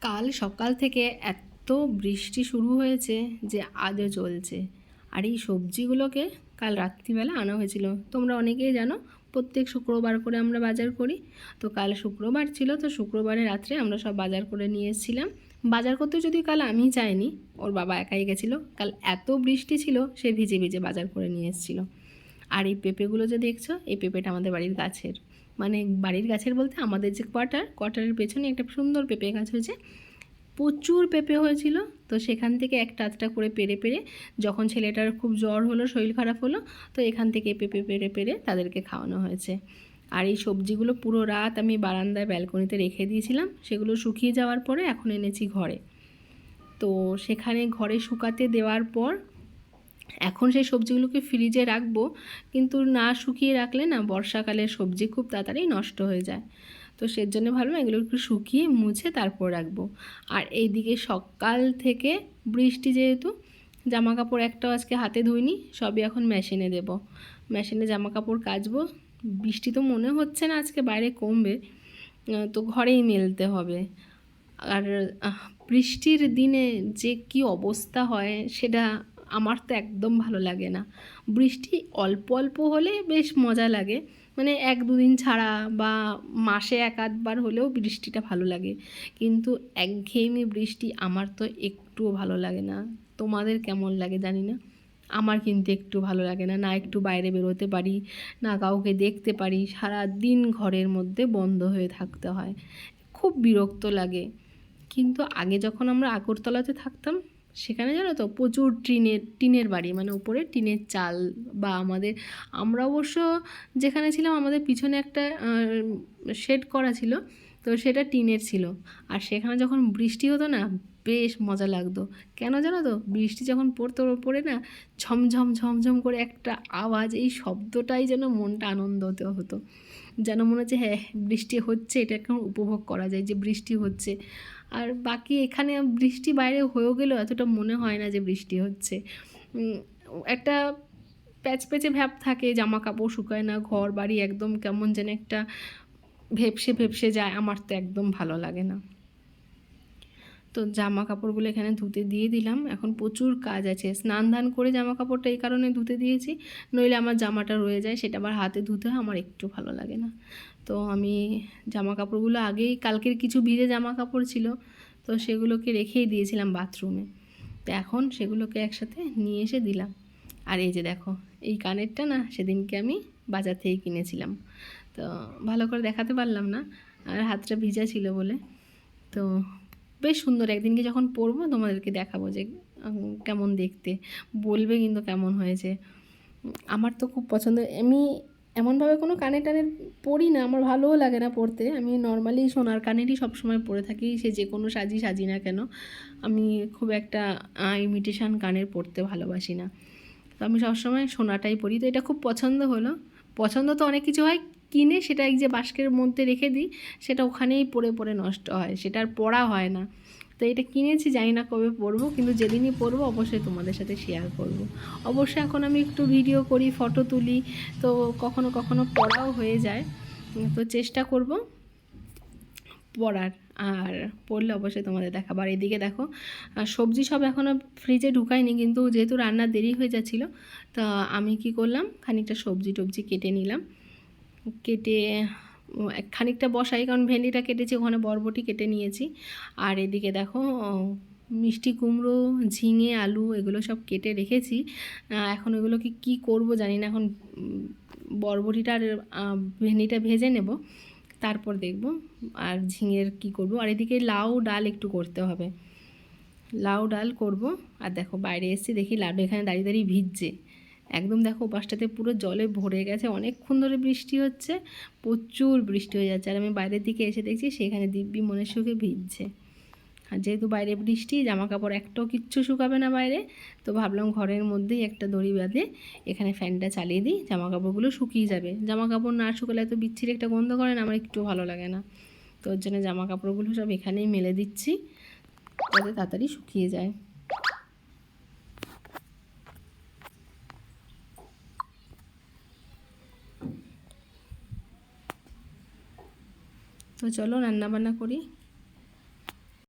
কাল সকাল থেকে এত বৃষ্টি শুরু হয়েছে যে আজও চলছে আর এই সবজিগুলোকে কাল রাত্রিবেলা আনা হয়েছিল। তোমরা অনেকেই জানো, প্রত্যেক শুক্রবার করে আমরা বাজার করি। তো কাল শুক্রবার ছিল, তো শুক্রবারে রাত্রে আমরা সব বাজার করে নিয়ে এসেছিলাম। বাজার করতে যদি কাল আমি যাইনি, ওর বাবা একাই গেছিল। কাল এত বৃষ্টি ছিল, সে ভিজে ভিজে বাজার করে নিয়ে এসেছিল। আর এই পেঁপেগুলো যে দেখছ, এই পেঁপেটা আমাদের বাড়ির গাছের। মানে বাড়ির গাছের বলতে আমাদের যে কোয়ার্টার, কোয়ার্টারের পেছনে একটা সুন্দর পেঁপে গাছ হয়েছে। প্রচুর পেঁপে হয়েছিল, তো সেখান থেকে একটা আধটা করে পেরে পেরে যখন ছেলেটার খুব জ্বর হলো, শরীর খারাপ হলো, তো এখান থেকে পেঁপে পেরে পেরে তাদেরকে খাওয়ানো হয়েছে। আর এই সবজিগুলো পুরো রাত আমি বারান্দায় ব্যালকনিতে রেখে দিয়েছিলাম, সেগুলো শুকিয়ে যাওয়ার পরে এখন এনেছি ঘরে। তো সেখানে ঘরে শুকাতে দেওয়ার পর এখন সেই সবজিগুলোকে ফ্রিজে রাখব, কিন্তু না শুকিয়ে রাখলে না বর্ষাকালে সবজি খুব তাড়াতাড়ি নষ্ট হয়ে যায়। তো সের জন্য ভাবলাম এগুলো একটু শুকিয়ে মুছে তারপর রাখব। আর এইদিকে সকাল থেকে বৃষ্টি যেহেতু জামা কাপড় একটাও আজকে হাতে ধুইনি, সবই এখন মেশিনে দেব। মেশিনে জামা কাপড় কাচবো, বৃষ্টি তো মনে হচ্ছে না আজকে বাইরে কমবে তো ঘরেই মেলতে হবে। আর বৃষ্টির দিনে যে কি অবস্থা হয় সেটা আমার তো একদম ভালো লাগে না। বৃষ্টি অল্প অল্প হলে বেশ মজা লাগে। মানে এক দুদিন ছাড়া বা মাসে এক আধবার হলেও বৃষ্টিটা ভালো লাগে। কিন্তু একঘেয়েমি বৃষ্টি আমার তো একটুও ভালো লাগে না। তোমাদের কেমন লাগে জানি না। আমার কিন্তু একটু ভালো লাগে না। না একটু বাইরে বেরোতে পারি, না কাউকে দেখতে পারি। সারা দিন ঘরের মধ্যে বন্ধ হয়ে থাকতে হয়। খুব বিরক্ত লাগে। কিন্তু আগে যখন আমরা আগরতলাতে থাকতাম সেখানে জানো তো প্রচুর টিনের টিনের বাড়ি মানে উপরে টিনের চাল বা আমাদের, আমরা অবশ্য যেখানে ছিলাম আমাদের পিছনে একটা শেড করা ছিল, তো সেটা টিনের ছিল। আর সেখানে যখন বৃষ্টি হতো না, বেশ মজা লাগতো। কেন জানো তো? বৃষ্টি যখন পড়তো ওর উপরে না, ঝমঝম ঝমঝম করে একটা আওয়াজ, এই শব্দটাই যেন মনটা আনন্দ হতো। যেন মনে হচ্ছে হ্যাঁ বৃষ্টি হচ্ছে, এটা এখন উপভোগ করা যায় যে বৃষ্টি হচ্ছে। আর বাকি এখানে বৃষ্টি বাইরে হয়েও গেলেও এতটা মনে হয় না যে বৃষ্টি হচ্ছে। একটা প্যাচ প্যাচে ভ্যাপ থাকে জামা কাপড় শুকায় না, ঘর বাড়ি একদম কেমন যেন একটা ভেপসে ভেপসে যায়, আমার তো একদম ভালো লাগে না। তো জামা কাপড়গুলো এখানে ধুতে দিয়ে দিলাম। এখন প্রচুর কাজ আছে। স্নান ধান করে জামা কাপড়টা এই কারণে ধুতে দিয়েছি। নইলে আমার জামাটা রয়ে যায়, সেটা আবার হাতে ধুতে হয়, আমার একটু ভালো লাগে না। তো আমি জামা কাপড়গুলো আগেই, কালকের কিছু ভিজে জামা কাপড় ছিল, তো সেগুলোকে রেখেই দিয়েছিলাম বাথরুমে। তো এখন সেগুলোকে একসাথে নিয়ে এসে দিলাম। আর এই যে দেখো, এই কানেরটা না, সেদিনকে আমি বাজার থেকে কিনেছিলাম। তো ভালো করে দেখাতে পারলাম না, আর হাতটা ভিজা ছিল বলে। তো বেশ সুন্দর, একদিনকে যখন পরবো তোমাদেরকে দেখাবো যে কেমন দেখতে। বলবে কিন্তু কেমন হয়েছে। আমার তো খুব পছন্দ, আমি এমনভাবে কোনো কানে টানে পরি না, আমার ভালোও লাগে না পরতে আমি নর্মালি সোনার কানেরই সবসময় পরে থাকি, সে যে কোনো সাজি সাজি না কেন। আমি খুব একটা ইমিটেশন কানের পরতে ভালোবাসি না। তো আমি সবসময় সোনাটাই পরি তো এটা খুব পছন্দ হলো। পছন্দ তো অনেক কিছু হয়, কিনে সেটা এই যে বাস্কের মধ্যে রেখে দিই, সেটা ওখানেই পড়ে পড়ে নষ্ট হয়, সেটা আর পড়া হয় না। তো এটা কিনেছি, জানি না কবে পরবো, কিন্তু যেদিনই পরবো অবশ্যই তোমাদের সাথে শেয়ার করব। অবশ্যই এখন আমি একটু ভিডিও করি ফটো তুলি, তো কখনো কখনো পড়াও হয়ে যায়। তো চেষ্টা করব পড়ার। আর পড়লে অবশ্যই তোমাদের দেখাবো। আর এদিকে দেখো সবজি সব এখনও ফ্রিজে ঢুকায়নি কিন্তু যেহেতু রান্না দেরি হয়ে যাচ্ছিল তা আমি কি করলাম খানিকটা সবজি টবজি কেটে নিলাম। কেটে খানিকটা বসাই কারণ ভেন্ডিটা কেটেছি ওখানে বরবটি কেটে নিয়েছি। আর এদিকে দেখো মিষ্টি কুমড়ো ঝিঙে আলু এগুলো সব কেটে রেখেছি। এখন এগুলোকে কি করব জানি না এখন উম, বরবটিটা আর ভেন্ডিটা ভেজে নেব। তারপর দেখব আর ঝিঙের কি করব। আর এদিকে লাউ ডাল একটু করতে হবে। লাউ ডাল করব। আর দেখো বাইরে এসে দেখি লাউ এখানে দাঁড়িয়ে দাঁড়িয়ে ভিজছে। একদম দেখো বাসটাতে পুরো জলে ভরে গেছে, অনেকক্ষণ ধরে বৃষ্টি হচ্ছে, প্রচুর বৃষ্টি হয়ে যাচ্ছে। আর আমি বাইরের দিকে এসে দেখছি সেখানে দিব্যি মনের সুখে ভিজছে। আর যেহেতু বাইরে বৃষ্টি জামা কাপড় একটাও কিচ্ছু শুকাবে না বাইরে, তো ভাবলাম ঘরের মধ্যেই একটা দড়ি বাঁধে এখানে ফ্যানটা চালিয়ে দিই জামা কাপড়গুলো শুকিয়ে যাবে। জামা কাপড় না শুকালে এত বিচ্ছিরি একটা গন্ধ করে না, আমার একটু ভালো লাগে না। তো ওর জন্য জামা কাপড়গুলো সব এখানেই মেলে দিচ্ছি, যাতে তাড়াতাড়ি শুকিয়ে যায়। তো চলো রান্না বান্না করি।